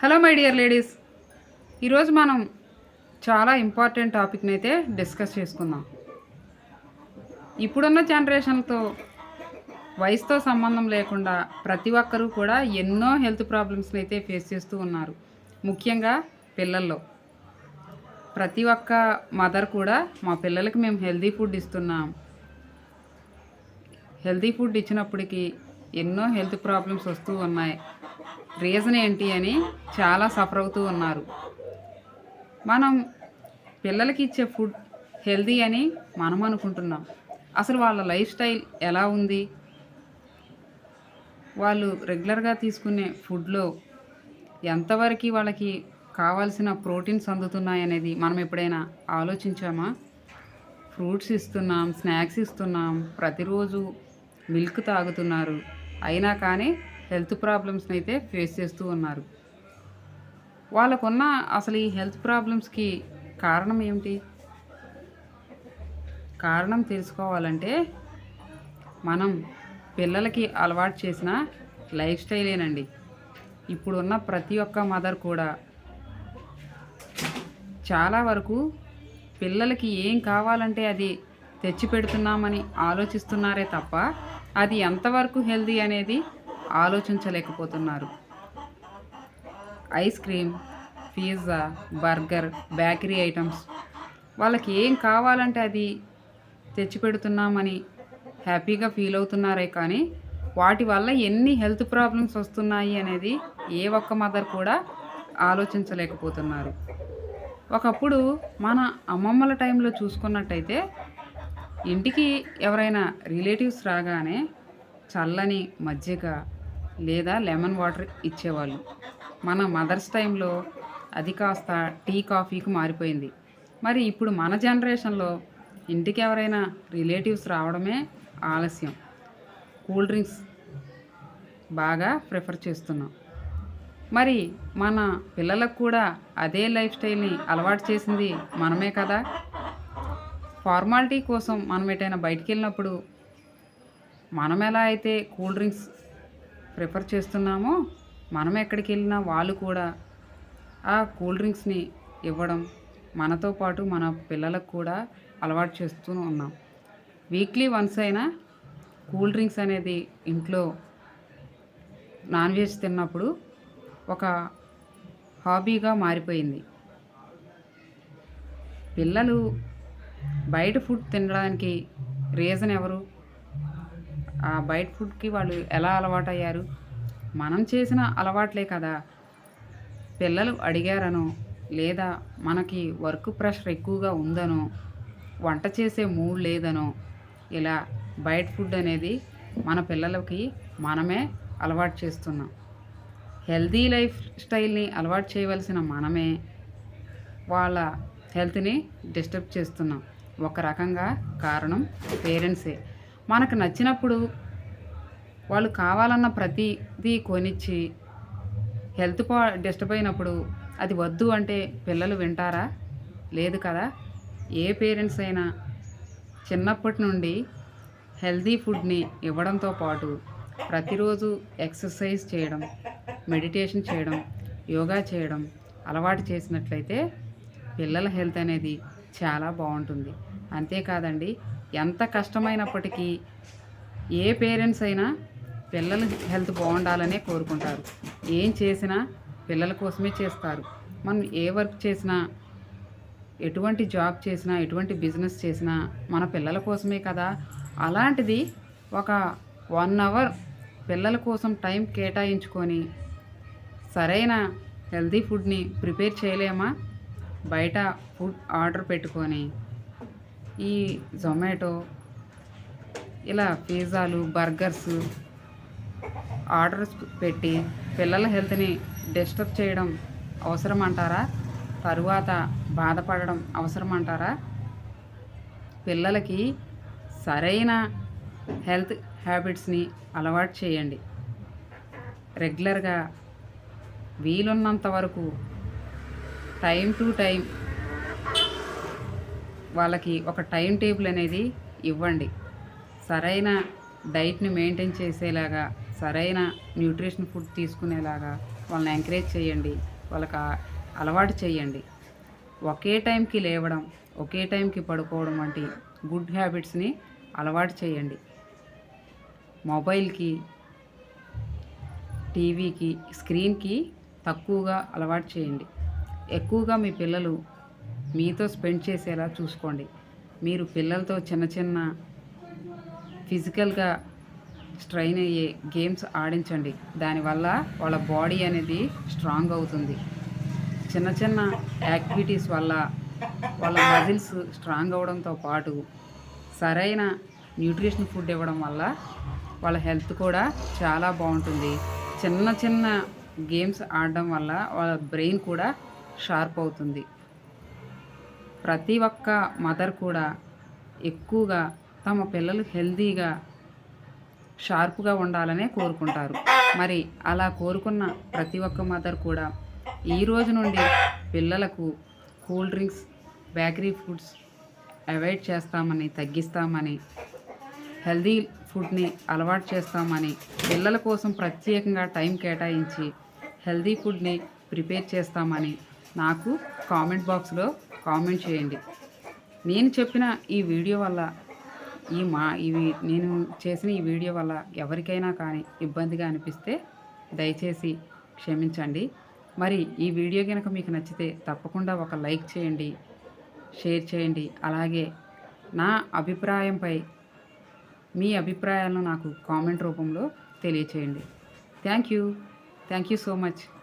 Hello my dear ladies. ఈరోజు మనం చాలా ఇంపార్టెంట్ టాపిక్ని అయితే డిస్కస్ చేసుకుందాం. ఇప్పుడున్న జనరేషన్తో వయసుతో సంబంధం లేకుండా ప్రతి ఒక్కరూ కూడా ఎన్నో హెల్త్ ప్రాబ్లమ్స్ని అయితే ఫేస్ చేస్తూ ఉన్నారు. ముఖ్యంగా పిల్లల్లో. ప్రతి ఒక్క మదర్ కూడా మా పిల్లలకి మేము హెల్తీ ఫుడ్ ఇస్తున్నాం. హెల్తీ ఫుడ్ ఇచ్చినప్పటికీ ఎన్నో హెల్త్ ప్రాబ్లమ్స్ వస్తూ ఉన్నాయి. రీజన్ ఏంటి అని చాలా సఫర్ అవుతూ ఉన్నారు. మనం పిల్లలకి ఇచ్చే ఫుడ్ హెల్తీ అని మనం అనుకుంటున్నాం. అసలు వాళ్ళ లైఫ్ స్టైల్ ఎలా ఉంది? వాళ్ళు రెగ్యులర్గా తీసుకునే ఫుడ్లో ఎంతవరకు వాళ్ళకి కావాల్సిన ప్రోటీన్స్ అందుతున్నాయి అనేది మనం ఎప్పుడైనా ఆలోచించామా? ఫ్రూట్స్ ఇస్తున్నాం స్నాక్స్ ఇస్తున్నాం ప్రతిరోజు మిల్క్ తాగుతున్నారు. అయినా కానీ హెల్త్ ప్రాబ్లమ్స్ని అయితే ఫేస్ చేస్తూ ఉన్నారు. వాళ్ళకున్న అసలు ఈ హెల్త్ ప్రాబ్లమ్స్కి కారణం ఏమిటి? కారణం తెలుసుకోవాలంటే మనం పిల్లలకి అలవాటు చేసిన లైఫ్ స్టైలేనండి. ఇప్పుడున్న ప్రతి ఒక్క మదర్ కూడా చాలా వరకు పిల్లలకి ఏం కావాలంటే అది తెచ్చి పెడుతున్నామని ఆలోచిస్తున్నారే తప్ప అది ఎంతవరకు హెల్దీ అనేది ఆలోచించలేకపోతున్నారు. Ice cream pizza burger bakery items వాళ్ళకి ఏం కావాలంటే అది తెచ్చిపెడుతున్నామని హ్యాపీగా ఫీల్ అవుతున్నారే కానీ వాటి వల్ల ఎన్ని హెల్త్ ప్రాబ్లమ్స్ వస్తున్నాయి అనేది ఏ ఒక్క మదర్ కూడా ఆలోచించలేకపోతున్నారు. ఒకప్పుడు మన అమ్మమ్మల టైంలో చూసుకున్నట్టయితే ఇంటికి ఎవరైనా రిలేటివ్స్ రాగానే చల్లని మజ్జిగ లేదా లెమన్ వాటర్ ఇచ్చేవాళ్ళు. మన మదర్స్ టైంలో అది కాస్త టీ కాఫీకి మారిపోయింది. మరి ఇప్పుడు మన జనరేషన్లో ఇంటికి ఎవరైనా రిలేటివ్స్ రావడమే ఆలస్యం. కూల్ డ్రింక్స్ బాగా ప్రిఫర్ చేస్తున్నాం. మరి మన పిల్లలకు కూడా అదే లైఫ్ స్టైల్ని అలవాటు చేసింది మనమే కదా? ఫార్మాలిటీ కోసం మనం ఎటైనా బయటికి వెళ్ళినప్పుడు మనం ఎలా అయితే కూల్ డ్రింక్స్ ప్రిఫర్ చేస్తున్నామో మనం ఎక్కడికి వెళ్ళినా వాళ్ళు కూడా ఆ కూల్ డ్రింక్స్ని ఇవ్వడం మనతో పాటు మన పిల్లలకు కూడా అలవాటు చేస్తూ ఉన్నాం. వీక్లీ వన్స్ అయినా కూల్ డ్రింక్స్ అనేది ఇంట్లో నాన్ వెజ్ తిన్నప్పుడు ఒక హాబీగా మారిపోయింది. పిల్లలు బయట ఫుడ్ తినడానికి రీజన్ ఎవరు? ఆ బయట ఫుడ్కి వాళ్ళు ఎలా అలవాటు అయ్యారు మనం చేసిన అలవాట్లే కదా. పిల్లలు అడిగారనో లేదా మనకి వర్క్ ప్రెషర్ ఎక్కువగా ఉందనో వంట చేసే మూడ్ లేదనో ఇలా బయట ఫుడ్ అనేది మన పిల్లలకి మనమే అలవాటు చేస్తున్నాం. హెల్తీ లైఫ్ స్టైల్ని అలవాటు చేయవలసిన మనమే వాళ్ళ హెల్త్ని డిస్టర్బ్ చేస్తున్నాం. ఒక రకంగా కారణం పేరెంట్సే. మనకు నచ్చినప్పుడు వాళ్ళు కావాలన్న ప్రతిదీ కొనిచ్చి హెల్త్ పా డిస్టర్బ్ అయినప్పుడు అది వద్దు అంటే పిల్లలు వింటారా? లేదు కదా. ఏ పేరెంట్స్ అయినా చిన్నప్పటి నుండి హెల్తీ ఫుడ్ని ఇవ్వడంతో పాటు ప్రతిరోజు ఎక్సర్సైజ్ చేయడం మెడిటేషన్ చేయడం యోగా చేయడం అలవాటు చేసినట్లయితే పిల్లల హెల్త్ అనేది చాలా బాగుంటుంది. అంతేకాదండి ఎంత కష్టమైనప్పటికీ ఏ పేరెంట్స్ అయినా పిల్లల హెల్త్ బాగుండాలనే కోరుకుంటారు. ఏం చేసినా పిల్లల కోసమే చేస్తారు. మనం ఏ వర్క్ చేసినా ఎటువంటి జాబ్ చేసినా ఎటువంటి బిజినెస్ చేసినా మన పిల్లల కోసమే కదా. అలాంటిది ఒక వన్ అవర్ పిల్లల కోసం టైం కేటాయించుకొని సరైన హెల్తీ ఫుడ్ని ప్రిపేర్ చేయలేమా? బయట ఫుడ్ ఆర్డర్ పెట్టుకొని ఈ జొమాటో ఇలా పిజ్జాలు బర్గర్స్ ఆర్డర్స్ పెట్టి పిల్లల హెల్త్ని డిస్టర్బ్ చేయడం అవసరం అంటారా తరువాత బాధపడడం అవసరం అంటారా పిల్లలకి సరైన హెల్త్ హ్యాబిట్స్ని అలవాటు చేయండి. రెగ్యులర్గా వీలున్నంత వరకు టైం టు టైం వాళ్ళకి ఒక టైం టేబుల్ అనేది ఇవ్వండి. సరైన డైట్ని మెయింటైన్ చేసేలాగా సరైన న్యూట్రిషన్ ఫుడ్ తీసుకునేలాగా వాళ్ళని ఎంకరేజ్ చేయండి. వాళ్ళకి అలవాటు చేయండి. ఒకే టైంకి లేవడం ఒకే టైంకి పడుకోవడం వంటి గుడ్ హ్యాబిట్స్ని అలవాటు చేయండి. మొబైల్కి టీవీకి స్క్రీన్కి తక్కువగా అలవాటు చేయండి. ఎక్కువగా మీ పిల్లలు మీతో స్పెండ్ చేసేలా చూసుకోండి. మీరు పిల్లలతో చిన్న చిన్న ఫిజికల్గా స్ట్రైన్ అయ్యే గేమ్స్ ఆడించండి. దానివల్ల వాళ్ళ బాడీ అనేది స్ట్రాంగ్ అవుతుంది. చిన్న చిన్న యాక్టివిటీస్ వల్ల వాళ్ళ మజిల్స్ స్ట్రాంగ్ అవడంతో పాటు సరైన న్యూట్రిషన్ ఫుడ్ ఇవ్వడం వల్ల వాళ్ళ హెల్త్ కూడా చాలా బాగుంటుంది. చిన్న చిన్న గేమ్స్ ఆడడం వల్ల వాళ్ళ బ్రెయిన్ కూడా షార్ప్ అవుతుంది. ప్రతి ఒక్క మదర్ కూడా ఎక్కువగా తమ పిల్లలు హెల్దీగా షార్ప్గా ఉండాలనే కోరుకుంటారు. మరి అలా కోరుకున్న ప్రతి ఒక్క మదర్ కూడా ఈ రోజు నుండి పిల్లలకు cool drinks bakery foods avoid చేస్తామని తగ్గిస్తామని హెల్దీ ఫుడ్ని అలవాటు చేస్తామని పిల్లల కోసం ప్రత్యేకంగా టైం కేటాయించి హెల్దీ ఫుడ్ని ప్రిపేర్ చేస్తామని నాకు కామెంట్ బాక్స్లో కామెంట్ చేయండి. నేను చెప్పిన ఈ వీడియో వల్ల ఈ మా ఇవి నేను చేసిన ఈ వీడియో వల్ల ఎవరికైనా కానీ ఇబ్బందిగా అనిపిస్తే దయచేసి క్షమించండి. మరి ఈ వీడియో కనుక మీకు నచ్చితే తప్పకుండా ఒక లైక్ చేయండి షేర్ చేయండి. అలాగే నా అభిప్రాయంపై మీ అభిప్రాయాలను నాకు కామెంట్ రూపంలో తెలియచేయండి. Thank you. Thank you so much.